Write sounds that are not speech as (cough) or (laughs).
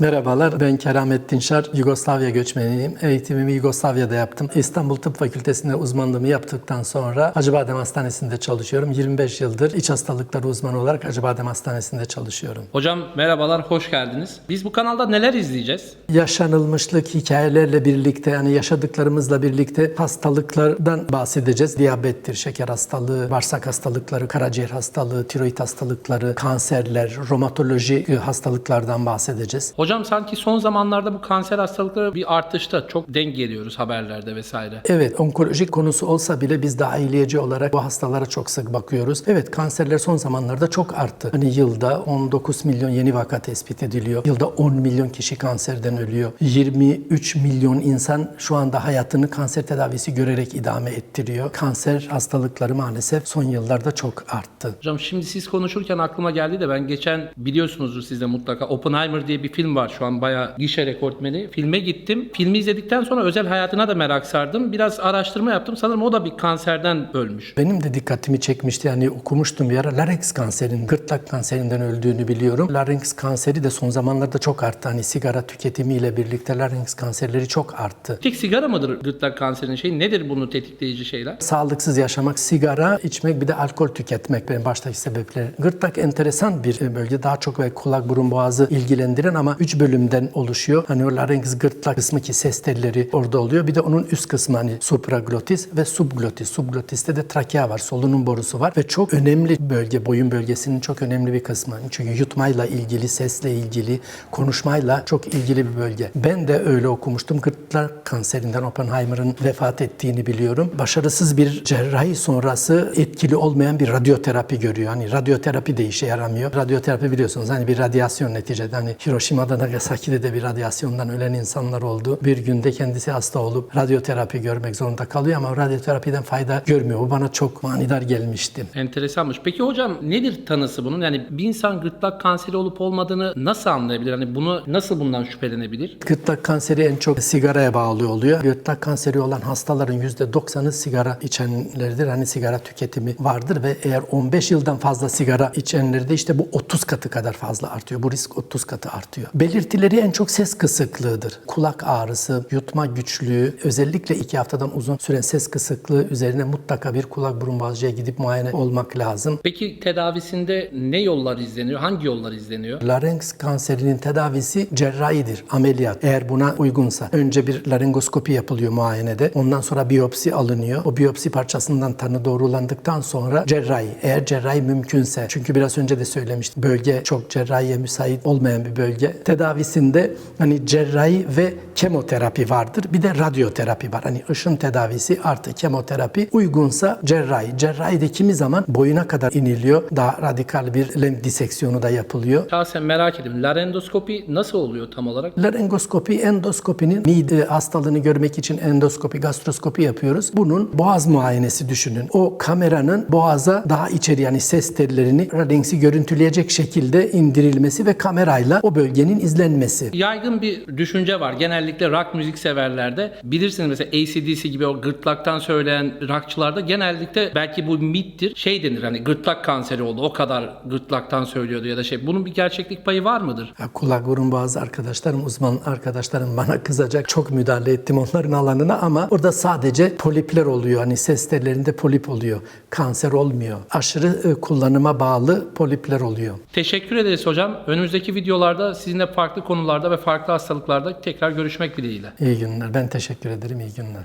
Merhabalar, ben Keramettin Şar, Yugoslavya göçmeniyim. Eğitimimi Yugoslavya'da yaptım. İstanbul Tıp Fakültesi'nde uzmanlığımı yaptıktan sonra Acıbadem Hastanesi'nde çalışıyorum. 25 yıldır iç hastalıkları uzmanı olarak Acıbadem Hastanesi'nde çalışıyorum. Hocam merhabalar, hoş geldiniz. Biz bu kanalda neler izleyeceğiz? Yaşanılmışlık hikayelerle birlikte yani yaşadıklarımızla birlikte hastalıklardan bahsedeceğiz. Diyabettir, şeker hastalığı, bağırsak hastalıkları, karaciğer hastalığı, tiroid hastalıkları, kanserler, romatoloji hastalıklardan bahsedeceğiz. Hocam sanki son zamanlarda bu kanser hastalıkları bir artışta. Çok denk geliyoruz haberlerde vesaire. Evet, onkolojik konusu olsa bile biz dahiliyeci olarak bu hastalara çok sık bakıyoruz. Evet, kanserler son zamanlarda çok arttı. Hani yılda 19 milyon yeni vaka tespit ediliyor. Yılda 10 milyon kişi kanserden ölüyor. 23 milyon insan şu anda hayatını kanser tedavisi görerek idame ettiriyor. Kanser hastalıkları maalesef son yıllarda çok arttı. Hocam şimdi siz konuşurken aklıma geldi de ben geçen biliyorsunuzdur siz de mutlaka Oppenheimer diye bir film var şu an bayağı gişe rekortmeni. Filme gittim. Filmi izledikten sonra özel hayatına da merak sardım. Biraz araştırma yaptım. Sanırım o da bir kanserden ölmüş. Benim de dikkatimi çekmişti. Yani okumuştum bir ara larynx kanserinin, gırtlak kanserinden öldüğünü biliyorum. Larynx kanseri de son zamanlarda çok arttı. Hani sigara tüketimiyle birlikte larynx kanserleri çok arttı. Tek sigara mıdır gırtlak kanserinin şeyi? Nedir bunu tetikleyici şeyler? Sağlıksız yaşamak, sigara içmek bir de alkol tüketmek benim baştaki sebepleri. Gırtlak enteresan bir bölge. Daha çok ve kulak, burun, boğazı ilgilendiren ama üç bölümden oluşuyor. Hani o larynx gırtlak kısmı ki ses telleri orada oluyor. Bir de onun üst kısmı hani supraglotis ve subglotis. Subglotiste de trakea var, solunum borusu var ve çok önemli bölge, boyun bölgesinin çok önemli bir kısmı. Çünkü yutmayla ilgili, sesle ilgili, konuşmayla çok ilgili bir bölge. Ben de öyle okumuştum. Gırtlak kanserinden Oppenheimer'ın vefat ettiğini biliyorum. Başarısız bir cerrahi sonrası etkili olmayan bir radyoterapi görüyor. Hani radyoterapi de işe yaramıyor. Radyoterapi biliyorsunuz hani bir radyasyon neticede. Hani Hiroşima'da Nagasaki'de de bir radyasyondan ölen insanlar oldu. Bir günde kendisi hasta olup radyoterapi görmek zorunda kalıyor ama radyoterapiden fayda görmüyor. Bu bana çok manidar gelmişti. Enteresanmış. Peki hocam nedir tanısı bunun? Yani bir insan gırtlak kanseri olup olmadığını nasıl anlayabilir? Hani bunu nasıl bundan şüphelenebilir? Gırtlak kanseri en çok sigaraya bağlı oluyor. Gırtlak kanseri olan hastaların %90'ı sigara içenlerdir. Hani sigara tüketimi vardır ve eğer 15 yıldan fazla sigara içenlerde işte bu 30 katı kadar fazla artıyor. Bu risk 30 katı artıyor. Belirtileri en çok ses kısıklığıdır. Kulak ağrısı, yutma güçlüğü, özellikle 2 haftadan uzun süren ses kısıklığı üzerine mutlaka bir kulak burun boğazcıya gidip muayene olmak lazım. Peki tedavisinde ne yollar izleniyor? Hangi yollar izleniyor? Larynx kanserinin tedavisi cerrahidir, ameliyat. Eğer buna uygunsa. Önce bir laringoskopi yapılıyor muayenede. Ondan sonra biyopsi alınıyor. O biyopsi parçasından tanı doğrulandıktan sonra cerrahi. Eğer cerrahi mümkünse. Çünkü biraz önce de söylemiştim. Bölge çok cerrahiye müsait olmayan bir bölge. Tedavisinde hani cerrahi ve kemoterapi vardır. Bir de radyoterapi var. Hani ışın tedavisi artı kemoterapi uygunsa cerrahi. Cerrahi de kimi zaman boyuna kadar iniliyor. Daha radikal bir lenf diseksiyonu da yapılıyor. Şahsen merak ediyorum. Larendoskopi nasıl oluyor tam olarak? Larengoskopi endoskopinin mide hastalığını görmek için endoskopi, gastroskopi yapıyoruz. Bunun boğaz muayenesi düşünün. O kameranın boğaza daha içeri yani ses tellerini larynx'i görüntüleyecek şekilde indirilmesi ve kamerayla o bölgenin izlenmesi. Yaygın bir düşünce var. Genellikle rock müzik severlerde. Bilirsiniz mesela ACDC gibi o gırtlaktan söyleyen rockçılarda genellikle belki bu mittir. Şey denir hani gırtlak kanseri oldu. O kadar gırtlaktan söylüyordu ya da şey. Bunun bir gerçeklik payı var mıdır? Ya kulak burun boğaz arkadaşlarım, uzman arkadaşlarım bana (laughs) kızacak. Çok müdahale ettim onların alanına ama orada sadece polipler oluyor. Hani ses tellerinde polip oluyor. Kanser olmuyor. Aşırı e, kullanıma bağlı polipler oluyor. Teşekkür ederiz hocam. Önümüzdeki videolarda sizinle farklı konularda ve farklı hastalıklarda tekrar görüşmek dileğiyle. İyi günler. Ben teşekkür ederim. İyi günler.